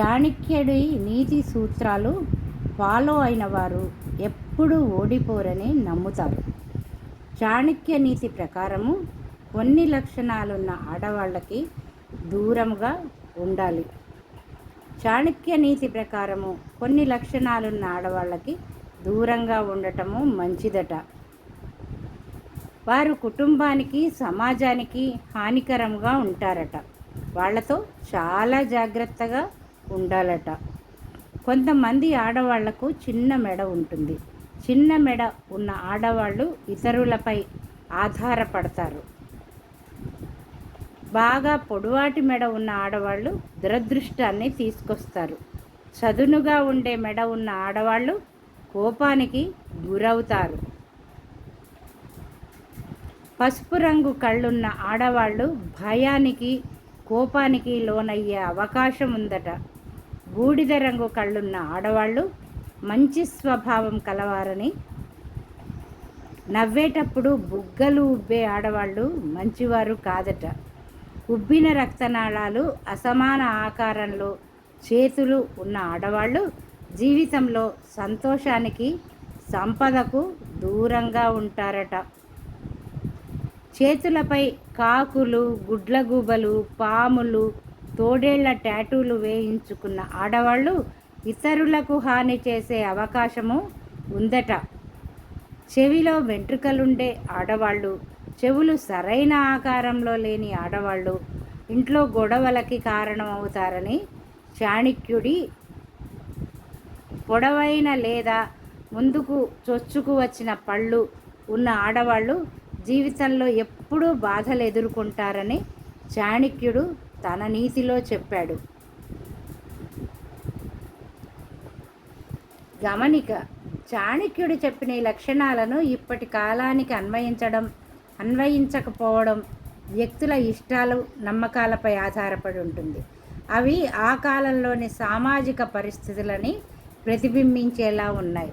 చాణక్యుడి నీతి సూత్రాలు ఫాలో అయిన వారు ఎప్పుడూ ఓడిపోరని నమ్ముతారు. చాణక్య నీతి ప్రకారము కొన్ని లక్షణాలున్న ఆడవాళ్ళకి దూరంగా ఉండాలి. చాణక్య నీతి ప్రకారము కొన్ని లక్షణాలున్న ఆడవాళ్ళకి దూరంగా ఉండటము మంచిదట. వారు కుటుంబానికి సమాజానికి హానికరంగా ఉంటారట. వాళ్ళతో చాలా జాగ్రత్తగా ఉండాలట. కొంతమంది ఆడవాళ్ళకు చిన్న మెడ ఉంటుంది. చిన్న మెడ ఉన్న ఆడవాళ్ళు ఇతరులపై ఆధారపడతారు. బాగా పొడవాటి మెడ ఉన్న ఆడవాళ్ళు దురదృష్టాన్ని తీసుకొస్తారు. చదునుగా ఉండే మెడ ఉన్న ఆడవాళ్ళు కోపానికి గురవుతారు. పసుపు రంగు కళ్ళున్న ఆడవాళ్ళు భయానికి కోపానికి లోనయ్యే అవకాశం ఉందట. బూడిద రంగు కళ్ళున్న ఆడవాళ్ళు మంచి స్వభావం కలవారని నవ్వేటప్పుడు బుగ్గలు ఉబ్బే ఆడవాళ్ళు మంచివారు కాదట. ఉబ్బిన రక్తనాళాలు అసమాన ఆకారంలో చేతులు ఉన్న ఆడవాళ్ళు జీవితంలో సంతోషానికి సంపదకు దూరంగా ఉంటారట. చేతులపై కాకులు గుడ్లగూబలు పాములు తోడేళ్ళ టాటూలు వేయించుకున్న ఆడవాళ్ళు ఇతరులకు హాని చేసే అవకాశము ఉందట. చెవిలో వెంట్రుకలుండే ఆడవాళ్ళు చెవులు సరైన ఆకారంలో లేని ఆడవాళ్ళు ఇంట్లో గొడవలకి కారణమవుతారని చాణిక్యుడి పొడవైన లేదా ముందుకు చొచ్చుకు వచ్చిన పళ్ళు ఉన్న ఆడవాళ్ళు జీవితంలో ఎప్పుడూ బాధలు ఎదుర్కొంటారని చాణిక్యుడు తన నీతిలో చెప్పాడు. గమనిక చాణక్యుడు చెప్పిన ఈ లక్షణాలను ఇప్పటి కాలానికి అన్వయించడం అన్వయించకపోవడం వ్యక్తుల ఇష్టాలు నమ్మకాలపై ఆధారపడి ఉంటుంది. అవి ఆ కాలంలోని సామాజిక పరిస్థితులని ప్రతిబింబించేలా ఉన్నాయి.